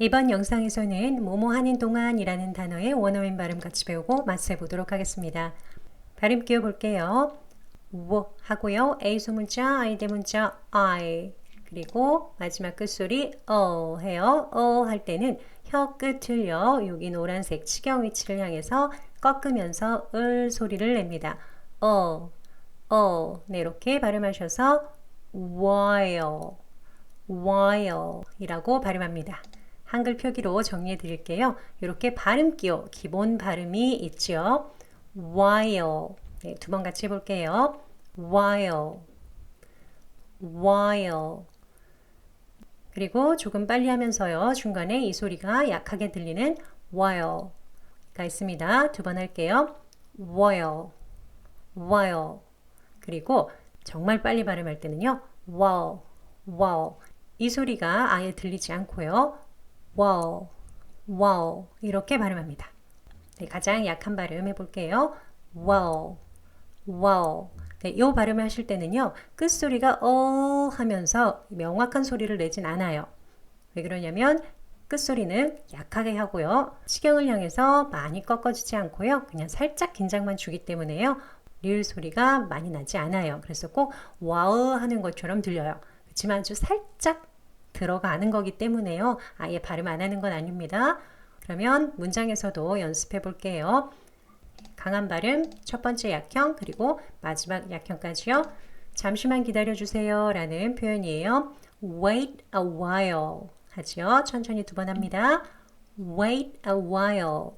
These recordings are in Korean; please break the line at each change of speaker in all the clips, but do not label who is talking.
이번 영상에서는 뭐뭐 하는 동안이라는 단어의 원어민 발음 같이 배우고 맞세 보도록 하겠습니다. 발음 끼워 볼게요. 워 하고요. A 소문자, I 대문자 I 그리고 마지막 끝소리 어 해요. 어 할 때는 혀 끝을요. 여기 노란색 치경 위치를 향해서 꺾으면서 을 소리를 냅니다. 어, 어. 네, 이렇게 발음하셔서 while, while 이라고 발음합니다. 한글 표기로 정리해 드릴게요. 이렇게 발음 기호, 기본 발음이 있죠. while. 네, 두 번 같이 해볼게요. while, while. 그리고 조금 빨리 하면서요. 중간에 이 소리가 약하게 들리는 while가 있습니다. 두 번 할게요. while, while. 그리고 정말 빨리 발음할 때는요. wow, wow. 이 소리가 아예 들리지 않고요. Wow, wow. 이렇게 발음합니다. 네, 가장 약한 발음 해볼게요. wow, wow. 네, 이 발음을 하실 때는요. 끝소리가 어 하면서 명확한 소리를 내진 않아요. 왜 그러냐면 끝소리는 약하게 하고요. 치경을 향해서 많이 꺾어지지 않고요. 그냥 살짝 긴장만 주기 때문에요. 리을 소리가 많이 나지 않아요. 그래서 꼭 와우 하는 것처럼 들려요. 그렇지만 아주 살짝 들어가는 거기 때문에요. 아예 발음 안 하는 건 아닙니다. 그러면 문장에서도 연습해 볼게요. 강한 발음, 첫 번째 약형, 그리고 마지막 약형까지요. 잠시만 기다려 주세요. 라는 표현이에요. wait a while 하죠. 천천히 두 번 합니다. wait a while.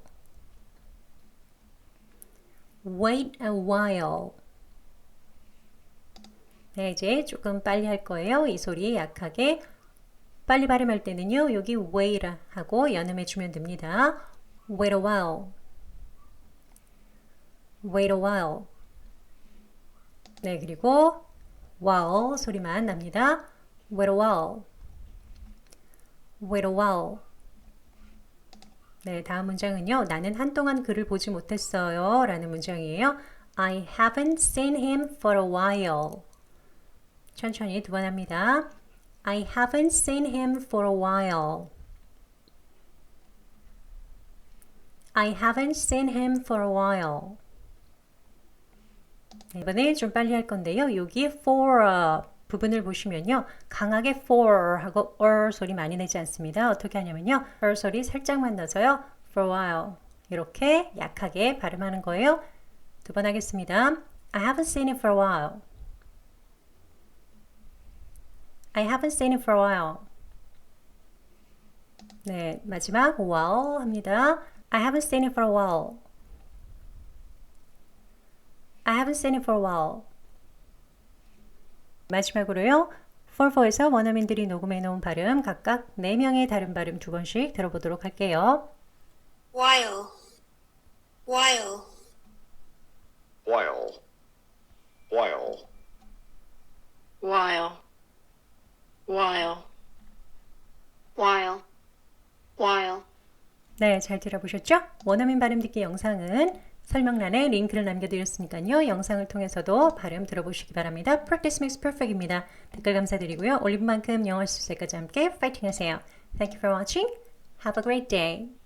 wait a while. 네, 이제 조금 빨리 할 거예요. 이 소리 약하게. 빨리 발음할 때는요. 여기 wait 하고 연음해 주면 됩니다. wait a while. wait a while. 네, 그리고 while 소리만 납니다. wait a while. wait a while. 네, 다음 문장은요. 나는 한동안 그를 보지 못했어요. 라는 문장이에요. I haven't seen him for a while. 천천히 두 번 합니다. I haven't seen him for a while. I haven't seen him for a while. 네, 이번에 좀 빨리 할 건데요. 여기 for 부분을 보시면요. 강하게 for 하고 or 소리 많이 내지 않습니다. 어떻게 하냐면요. or 소리 살짝만 넣어서요. for a while 이렇게 약하게 발음하는 거예요. 두 번 하겠습니다. I haven't seen it for a while. I haven't seen it for a while. 네, 마지막 while 합니다. I haven't seen it for a while. I haven't seen it for a while. 마지막으로요. 폴포에서 원어민들이 녹음해 놓은 발음 각각 4명의 다른 발음 두 번씩 들어보도록 할게요.
while, while,
while, while,
while, while, while.
네, 잘 들어보셨죠? 원어민 발음 듣기 영상은 설명란에 링크를 남겨드렸으니까요. 영상을 통해서도 발음 들어보시기 바랍니다. Practice makes perfect입니다. 댓글 감사드리고요. 올림만큼 영어 수술까지 함께 파이팅 하세요. Thank you for watching. Have a great day.